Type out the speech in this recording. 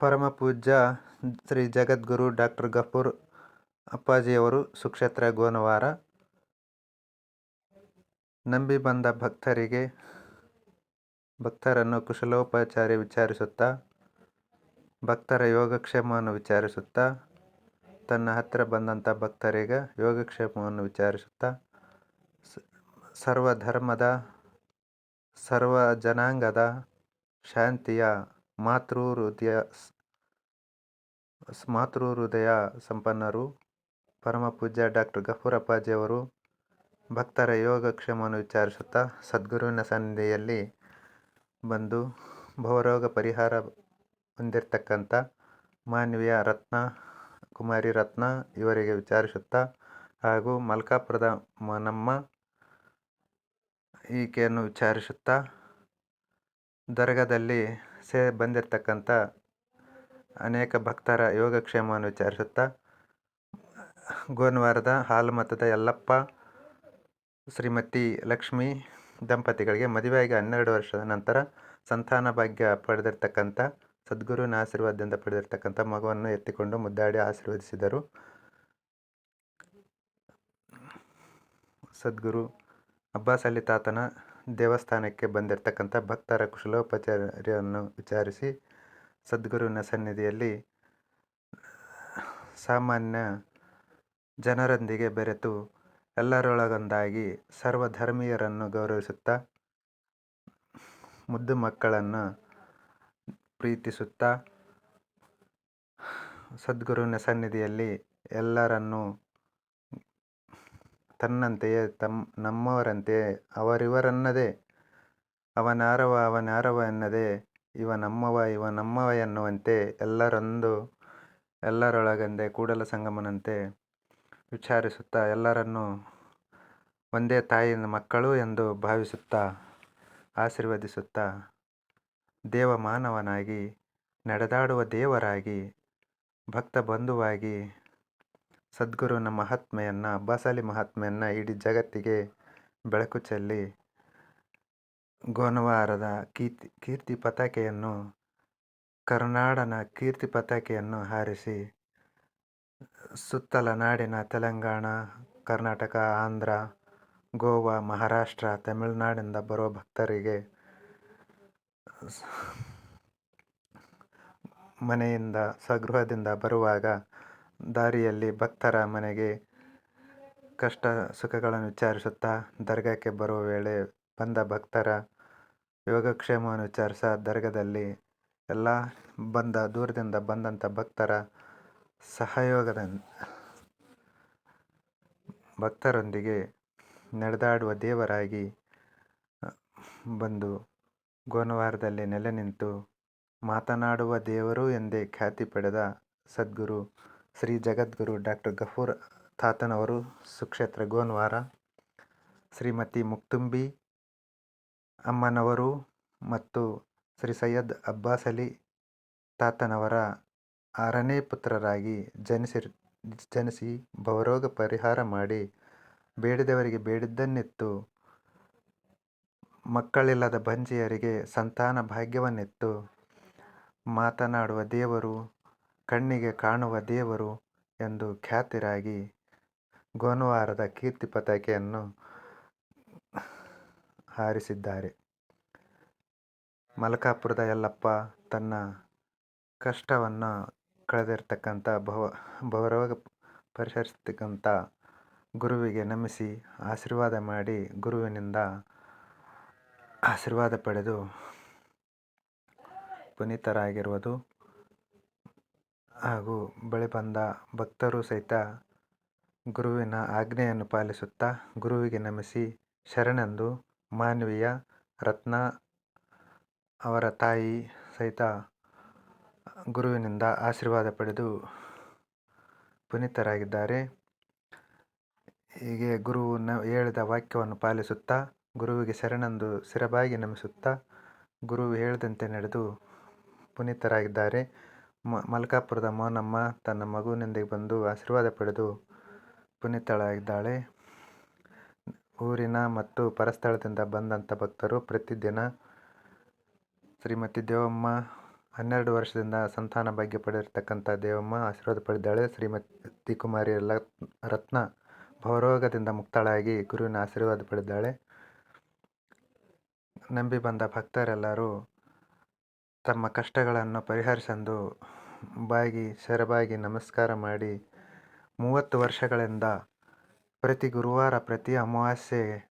ಪರಮಪೂಜ್ಯ ಶ್ರೀ ಜಗದ್ಗುರು ಡಾಕ್ಟರ್ ಗಫೂರ್ ಅಪ್ಪಾಜಿಯವರು ಸುಕ್ಷೇತ್ರ ಗೋನವಾರ. ನಂಬಿ ಬಂದ ಭಕ್ತರಿಗೆ ಭಕ್ತರನ್ನು ಕುಶಲೋಪಚಾರಿ ವಿಚಾರಿಸುತ್ತಾ, ಭಕ್ತರ ಯೋಗಕ್ಷೇಮವನ್ನು ವಿಚಾರಿಸುತ್ತಾ, ತನ್ನ ಹತ್ತಿರ ಬಂದಂಥ ಭಕ್ತರಿಗೆ ಯೋಗಕ್ಷೇಮವನ್ನು ವಿಚಾರಿಸುತ್ತಾ ಸರ್ವ ಧರ್ಮದ ಸರ್ವ ಜನಾಂಗದ ಶಾಂತಿಯ ಮಾತೃ ಹೃದಯ ಮಾತೃ ಹೃದಯ ಸಂಪನ್ನರು ಪರಮಪೂಜ್ಯ ಡಾಕ್ಟರ್ ಗಫೂರ್ ಅಪ್ಪಾಜಿಯವರು ಭಕ್ತರ ಯೋಗಕ್ಷೇಮವನ್ನು ವಿಚಾರಿಸುತ್ತಾ ಸದ್ಗುರುವಿನ ಸನ್ನಿಧಿಯಲ್ಲಿ ಬಂದು ಭವರೋಗ ಪರಿಹಾರ ಹೊಂದಿರತಕ್ಕಂಥ ಮಾನವೀಯ ರತ್ನ, ಕುಮಾರಿ ರತ್ನ ಇವರಿಗೆ ವಿಚಾರಿಸುತ್ತಾ ಹಾಗೂ ಮಲ್ಕಾಪುರದ ನಮ್ಮ ಈಕೆಯನ್ನು ವಿಚಾರಿಸುತ್ತಾ ದರ್ಗಾದಲ್ಲಿ ಸೇ ಬಂದಿರತಕ್ಕಂಥ ಅನೇಕ ಭಕ್ತರ ಯೋಗಕ್ಷೇಮವನ್ನು ವಿಚಾರಿಸುತ್ತಾ ಹಾಲು ಹಾಲುಮತದ ಯಲ್ಲಪ್ಪ, ಶ್ರೀಮತಿ ಲಕ್ಷ್ಮಿ ದಂಪತಿಗಳಿಗೆ ಮದುವೆಯಾಗಿ ಹನ್ನೆರಡು ವರ್ಷದ ನಂತರ ಸಂತಾನ ಭಾಗ್ಯ ಪಡೆದಿರ್ತಕ್ಕಂಥ ಸದ್ಗುರುವಿನ ಆಶೀರ್ವಾದದಿಂದ ಪಡೆದಿರ್ತಕ್ಕಂಥ ಮಗುವನ್ನು ಎತ್ತಿಕೊಂಡು ಮುದ್ದಾಡಿ ಆಶೀರ್ವದಿಸಿದರು. ಸದ್ಗುರು ಅಬ್ಬಾಸ್ ಅಲಿ ತಾತನ ದೇವಸ್ಥಾನಕ್ಕೆ ಬಂದಿರತಕ್ಕಂಥ ಭಕ್ತರ ಕುಶಲೋಪಚಾರ್ಯನ್ನು ವಿಚಾರಿಸಿ ಸದ್ಗುರುವಿನ ಸನ್ನಿಧಿಯಲ್ಲಿ ಸಾಮಾನ್ಯ ಜನರೊಂದಿಗೆ ಬೆರೆತು ಎಲ್ಲರೊಳಗೊಂದಾಗಿ ಸರ್ವಧರ್ಮೀಯರನ್ನು ಗೌರವಿಸುತ್ತಾ, ಮುದ್ದು ಮಕ್ಕಳನ್ನು ಪ್ರೀತಿಸುತ್ತಾ, ಸದ್ಗುರುವಿನ ಸನ್ನಿಧಿಯಲ್ಲಿ ಎಲ್ಲರನ್ನೂ ತನ್ನಂತೆಯೇ ತಮ್ಮ ನಮ್ಮವರಂತೆಯೇ ಅವರಿವರೆನ್ನದೆ, ಅವನಾರವ ಅವನಾರವ ಎನ್ನದೆ, ಇವ ನಮ್ಮವ ಇವ ನಮ್ಮವ ಎನ್ನುವಂತೆ ಎಲ್ಲರೊಂದು, ಎಲ್ಲರೊಳಗೊಂದೇ ಕೂಡಲ ಸಂಗಮನಂತೆ ವಿಚಾರಿಸುತ್ತಾ ಎಲ್ಲರನ್ನು ಒಂದೇ ತಾಯಿಯ ಮಕ್ಕಳು ಎಂದು ಭಾವಿಸುತ್ತಾ ಆಶೀರ್ವದಿಸುತ್ತಾ ದೇವ ಮಾನವನಾಗಿ ನಡೆದಾಡುವ ದೇವರಾಗಿ ಭಕ್ತ ಬಂಧುವಾಗಿ ಸದ್ಗುರುವಿನ ಮಹಾತ್ಮೆಯನ್ನು ಅಬ್ಬಾಸಾಲಿ ಮಹಾತ್ಮೆಯನ್ನು ಇಡೀ ಜಗತ್ತಿಗೆ ಬೆಳಕು ಚೆಲ್ಲಿ ಗೋನವಾರದ ಕೀರ್ತಿ ಕೀರ್ತಿ ಪತಾಕೆಯನ್ನು, ಕರುನಾಡನ ಕೀರ್ತಿ ಪತಾಕೆಯನ್ನು ಹಾರಿಸಿ ಸುತ್ತಲ ನಾಡಿನ ತೆಲಂಗಾಣ, ಕರ್ನಾಟಕ, ಆಂಧ್ರ, ಗೋವಾ, ಮಹಾರಾಷ್ಟ್ರ, ತಮಿಳುನಾಡಿಂದ ಬರುವ ಭಕ್ತರಿಗೆ ಮನೆಯಿಂದ, ಸ್ವಗೃಹದಿಂದ ಬರುವಾಗ ದಾರಿಯಲ್ಲಿ ಭಕ್ತರ ಮನೆಗೆ ಕಷ್ಟ ಸುಖಗಳನ್ನು ವಿಚಾರಿಸುತ್ತಾ ದರ್ಗಾಕ್ಕೆ ಬರುವ ವೇಳೆ ಬಂದ ಭಕ್ತರ ಯೋಗಕ್ಷೇಮವನ್ನು ವಿಚಾರಿಸ ದರ್ಗಾದಲ್ಲಿ ಎಲ್ಲ ಬಂದ, ದೂರದಿಂದ ಬಂದಂಥ ಭಕ್ತರ ಸಹಯೋಗದ ಭಕ್ತರೊಂದಿಗೆ ನಡೆದಾಡುವ ದೇವರಾಗಿ ಬಂದು ಗೋನವಾರದಲ್ಲಿ ನೆಲೆ ನಿಂತು ಮಾತನಾಡುವ ದೇವರು ಎಂದೇ ಖ್ಯಾತಿ ಪಡೆದ ಸದ್ಗುರು ಶ್ರೀ ಜಗದ್ಗುರು ಡಾಕ್ಟರ್ ಗಫೂರ್ ತಾತನವರು, ಸುಕ್ಷೇತ್ರ ಗೋನ್ವಾರ, ಶ್ರೀಮತಿ ಮುಕ್ತುಂಬಿ ಅಮ್ಮನವರು ಮತ್ತು ಶ್ರೀ ಸೈಯದ್ ಅಬ್ಬಾಸ್ ಅಲಿ ತಾತನವರ ಆರನೇ ಪುತ್ರರಾಗಿ ಜನಿಸಿ ಜನಿಸಿ ಭವರೋಗ ಪರಿಹಾರ ಮಾಡಿ ಬೇಡಿದವರಿಗೆ ಬೇಡಿದ್ದನ್ನಿತ್ತು, ಮಕ್ಕಳಿಲ್ಲದ ಭಂಜಿಯರಿಗೆ ಸಂತಾನ ಭಾಗ್ಯವನ್ನಿತ್ತು ಮಾತನಾಡುವ ದೇವರು ಕಣ್ಣಿಗೆ ಕಾಣುವ ದೇವರು ಎಂದು ಖ್ಯಾತರಾಗಿ ಗೋನುವಾರದ ಕೀರ್ತಿ ಪತಾಕೆಯನ್ನು ಹಾರಿಸಿದ್ದಾರೆ. ಮಲಕಾಪುರದ ಯಲ್ಲಪ್ಪ ತನ್ನ ಕಷ್ಟವನ್ನು ಕಳೆದಿರ್ತಕ್ಕಂಥ ಭವ, ಭವರೋಗ ಪರಿಹರಿಸ್ತಕ್ಕಂಥ ಗುರುವಿಗೆ ನಮಿಸಿ ಆಶೀರ್ವಾದ ಮಾಡಿ ಗುರುವಿನಿಂದ ಆಶೀರ್ವಾದ ಪಡೆದು ಪುನೀತರಾಗಿರುವುದು ಹಾಗೂ ಬಳಿ ಬಂದ ಭಕ್ತರು ಸಹಿತ ಗುರುವಿನ ಆಜ್ಞೆಯನ್ನು ಪಾಲಿಸುತ್ತಾ ಗುರುವಿಗೆ ನಮಿಸಿ ಶರಣೆಂದು ಮಾನವೀಯ ರತ್ನ ಅವರ ತಾಯಿ ಸಹಿತ ಗುರುವಿನಿಂದ ಆಶೀರ್ವಾದ ಪಡೆದು ಪುನೀತರಾಗಿದ್ದಾರೆ. ಹೀಗೆ ಗುರು ನ ಹೇಳಿದ ವಾಕ್ಯವನ್ನು ಪಾಲಿಸುತ್ತಾ ಗುರುವಿಗೆ ಶರಣೆಂದು ಶಿರಬಾಗಿ ನಮಿಸುತ್ತಾ ಗುರು ಹೇಳಿದಂತೆ ನಡೆದು ಪುನೀತರಾಗಿದ್ದಾರೆ. ಮಲ್ಕಾಪುರದ ಮೋನಮ್ಮ ತನ್ನ ಮಗುವಿನೊಂದಿಗೆ ಬಂದು ಆಶೀರ್ವಾದ ಪಡೆದು ಪುನೀತಳಾಗಿದ್ದಾಳೆ ಊರಿನ ಮತ್ತು ಪರಸ್ಥಳದಿಂದ ಬಂದಂಥ ಭಕ್ತರು ಪ್ರತಿದಿನ ಶ್ರೀಮತಿ ದೇವಮ್ಮ ಹನ್ನೆರಡು ವರ್ಷದಿಂದ ಸಂತಾನ ಭಾಗ್ಯ ಪಡೆದಿರತಕ್ಕಂಥ ದೇವಮ್ಮ ಆಶೀರ್ವಾದ ಪಡೆದಿದ್ದಾಳೆ. ಶ್ರೀಮತಿ ಕುಮಾರಿ ರತ್ನ ಭವರೋಗದಿಂದ ಮುಕ್ತಳಾಗಿ ಗುರುವಿನ ಆಶೀರ್ವಾದ ಪಡೆದಿದ್ದಾಳೆ. ನಂಬಿ ಬಂದ ಭಕ್ತರೆಲ್ಲರೂ ತಮ್ಮ ಕಷ್ಟಗಳನ್ನು ಪರಿಹರಿಸೆಂದು ಬಾಗಿ ಸೆರಬಾಗಿ ನಮಸ್ಕಾರ ಮಾಡಿ ಮೂವತ್ತು ವರ್ಷಗಳಿಂದ ಪ್ರತಿ ಗುರುವಾರ ಪ್ರತಿ ಅಮಾವಾಸ್ಯೆ